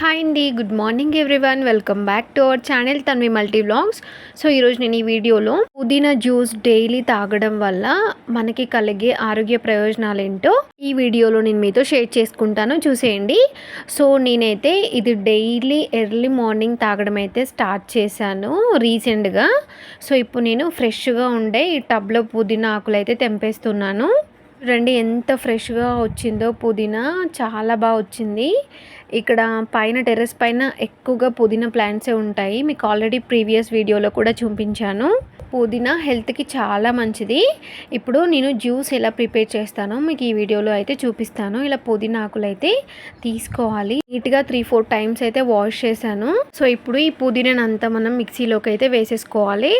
Hi అండి good morning everyone. Welcome back to our channel Tanvi multi blogs so ఈరోజు నేను ఈ వీడియోలో పుదీనా జ్యూస్ డైలీ తాగడం వల్ల మనకి కలిగే ఆరోగ్య ప్రయోజనాలు ఏంటో ఈ వీడియోలో నేను మీతో షేర్ చేసుకుంటాను. చూసేయండి. సో నేనైతే ఇది డైలీ ఎర్లీ మార్నింగ్ తాగడం అయితే స్టార్ట్ చేశాను రీసెంట్గా. సో ఇప్పుడు నేను ఫ్రెష్గా ఉండే ఈ టబ్లో పుదీనా ఆకులు అయితే తెంపేస్తున్నాను. రండి ఎంత ఫ్రెష్గా వచ్చిందో పుదీనా చాలా బాగా వచ్చింది. ఇక్కడ పైన టెర్రస్ పైన ఎక్కువగా పుదీనా ప్లాంట్సే ఉంటాయి. మీకు ఆల్రెడీ ప్రీవియస్ వీడియోలో కూడా చూపించాను. పుదీనా హెల్త్కి చాలా మంచిది. ఇప్పుడు నేను జ్యూస్ ఎలా ప్రిపేర్ చేస్తానో మీకు ఈ వీడియోలో అయితే చూపిస్తాను. ఇలా పుదీనా ఆకులు అయితే తీసుకోవాలి. నీట్గా త్రీ ఫోర్ టైమ్స్ అయితే వాష్ చేశాను. సో ఇప్పుడు ఈ పుదీనాను అంతా మనం మిక్సీలోకి అయితే వేసేసుకోవాలి.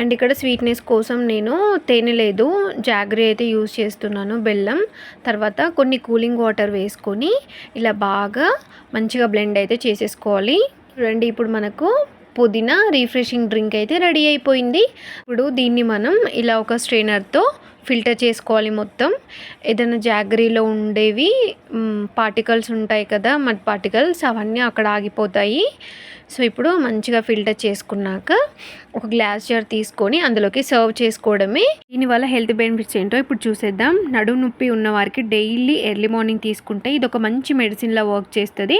అండ్ ఇక్కడ స్వీట్నెస్ కోసం నేను తేనె లేదు. జాగ్రీ అయితే యూస్ చేస్తున్నాను బెల్లం. తర్వాత కొన్ని కూలింగ్ వాటర్ వేసుకొని ఇలా బాగా మంచిగా బ్లెండ్ అయితే చేసేసుకోవాలి. చూడండి ఇప్పుడు మనకు పుదీనా రీఫ్రెషింగ్ డ్రింక్ అయితే రెడీ అయిపోయింది. ఇప్పుడు దీన్ని మనం ఇలా ఒక స్ట్రైనర్తో ఫిల్టర్ చేసుకోవాలి మొత్తం. ఏదైనా జాగరీలో ఉండేవి పార్టికల్స్ ఉంటాయి కదా మడ్ పార్టికల్స్ అవన్నీ అక్కడ ఆగిపోతాయి. సో ఇప్పుడు మంచిగా ఫిల్టర్ చేసుకున్నాక ఒక గ్లాస్ జార్ తీసుకొని అందులోకి సర్వ్ చేసుకోవడమే. దీనివల్ల హెల్త్ బెనిఫిట్స్ ఏంటో ఇప్పుడు చూసేద్దాం. నడుము నొప్పి ఉన్న వారికి డైలీ ఎర్లీ మార్నింగ్ తీసుకుంటే ఇది ఒక మంచి మెడిసిన్లా వర్క్ చేస్తుంది.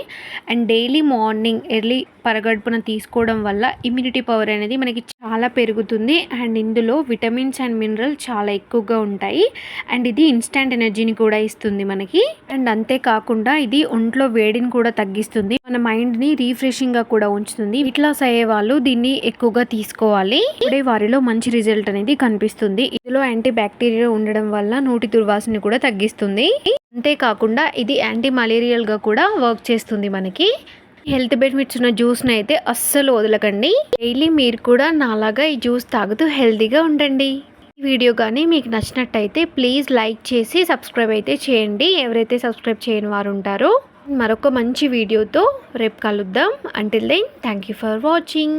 అండ్ డైలీ మార్నింగ్ ఎర్లీ పరగడుపున తీసుకోవడం వల్ల ఇమ్యూనిటీ పవర్ అనేది మనకి చాలా పెరుగుతుంది. అండ్ ఇందులో విటమిన్స్ అండ్ మినరల్ చాలా ఎక్కువగా ఉంటాయి. అండ్ ఇది ఇన్స్టాంట్ ఎనర్జీని కూడా ఇస్తుంది మనకి. అండ్ అంతేకాకుండా ఇది ఒంట్లో వేడిని కూడా తగ్గిస్తుంది. మన మైండ్ని రీఫ్రెషింగ్గా కూడా ఉంచుతుంది. ఇట్లా అయ్యే వాళ్ళు దీన్ని ఎక్కువగా తీసుకోవాలి. ఇప్పుడే వారిలో మంచి రిజల్ట్ అనేది కనిపిస్తుంది. ఇందులో యాంటీ బ్యాక్టీరియా ఉండడం వల్ల నోటి దుర్వాసన కూడా తగ్గిస్తుంది. అంతేకాకుండా ఇది యాంటీ మలేరియల్గా కూడా వర్క్ చేస్తుంది మనకి. హెల్త్ బెనిఫిట్స్ ఉన్న జ్యూస్ని అయితే అస్సలు వదలకండి. డైలీ మీరు కూడా నాలాగా ఈ జ్యూస్ తాగుతూ హెల్తీగా ఉండండి. వీడియో కానీ మీకు నచ్చినట్టయితే ప్లీజ్ లైక్ చేసి సబ్స్క్రైబ్ అయితే చేయండి. ఎవరైతే సబ్స్క్రైబ్ చేయని వారు ఉంటారో మరొక మంచి వీడియోతో రేపు కలుద్దాం. Until then thank you for watching